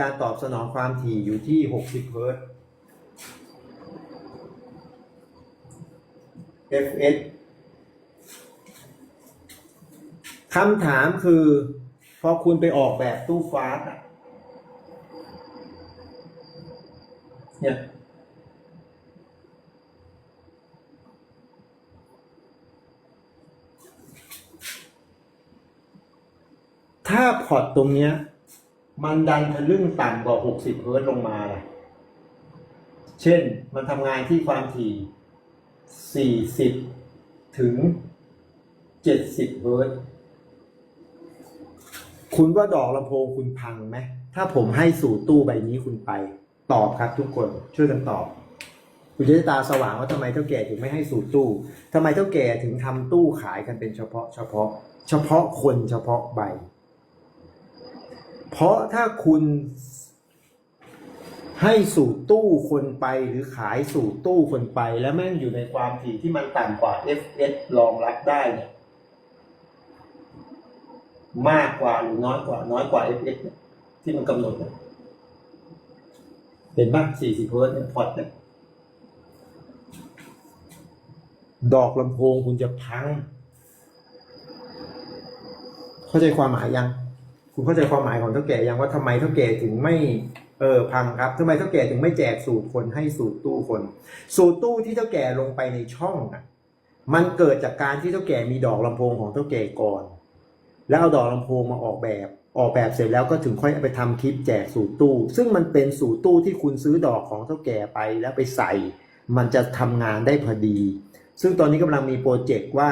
การตอบสนองความถี่อยู่ที่ 60 เฮิรตซ์ fs คำถามคือ พอคุณไปออกแบบตู้ฟาสต์อะเนี่ยถ้าพอร์ตตรงเนี้ย มันดันทะลึ่งต่ำกว่า 60 เฮิรต์ลงมาล่ะเช่นมันทำงานที่ความถี่ 40 ถึง 70 เฮิรต์คุณว่าดอกลำโพงคุณพังไหม ถ้าผมให้สู่ตู้ใบนี้คุณไป ตอบครับทุกคนช่วยกันตอบ คุณจะได้ตาสว่างว่าทำไมเท่าแก่ถึงไม่ให้สู่ตู้ทำไมเท่าแก่ถึงทำตู้ขายกันเป็นเฉพาะ เฉพาะ เฉพาะคนเฉพาะใบ เพราะถ้าคุณให้สู่ตู้คนไปหรือขายสู่ตู้คนไป แล้วแม่งอยู่ในความถี่ที่มันต่ำกว่า fs รองรับได้เนี่ยมากกว่าหรือน้อยกว่า น้อยกว่า fs เนี่ยที่มันกำหนดเนี่ยเห็นป่ะ40เฮิร์ตซ์เนี่ยพอร์ตเนี่ยดอกลำโพงคุณจะพัง เข้าใจความหมายยัง คุณเข้าใจความหมายของเท่าแก่ยังว่าทำไมเท่าแก่ถึงไม่เออพังครับทำไมเท่าแก่ถึงไม่แจกสูตรคนให้สูตรตู้คน สูตรตู้ที่เท่าแก่ลงไปในช่องอะมันเกิดจากการที่เท่าแก่มีดอกลำโพงของเท่าแก่ก่อน แล้วเอาดอกลำโพงมาออกแบบ ออกแบบเสร็จแล้วก็ถึงค่อยไปทำคลิปแจกสูตรตู้ ซึ่งมันเป็นสูตรตู้ที่คุณซื้อดอกของเท่าแก่ไปแล้วไปใส่ มันจะทำงานได้พอดี ซึ่งตอนนี้กำลังมีโปรเจกต์ว่า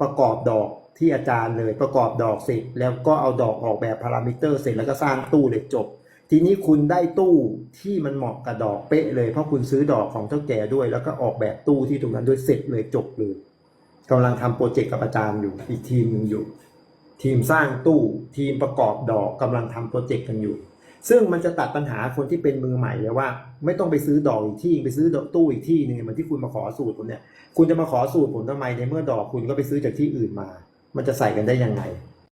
ประกอบดอก ที่อาจารย์เลยประกอบดอกเสร็จ แล้วก็เอาดอกออกแบบพารามิเตอร์เสร็จแล้วก็สร้างตู้เลยจบ ทีนี้คุณได้ตู้ที่มันเหมาะกับดอกเป๊ะเลยเพราะคุณซื้อดอกของเท่าแก่ด้วย แล้วก็ออกแบบตู้ที่ตรงนั้นด้วยเสร็จเลยจบเลยกำลังทำโปรเจกต์กับอาจารย์อยู่อีกทีมหนึงอยู่ ทีมสร้างตู้ทีมประกอบดอกกำลังทำโปรเจกต์กันอยู่ ซึ่งมันจะตัดปัญหาคนที่เป็นมือใหม่เลยว่า ไม่ต้องไปซื้อดอกอีกที่ไปซื้อดอกตู้อีกที่หนึ่งเหมือนที่คุณมาขอสูตรผมเนี่ยคุณจะมาขอสูตรผมทำไมในเมื่อดอกคุณก็ไปซื้อจากที่อื่นมา มันจะใส่กันได้ยังไง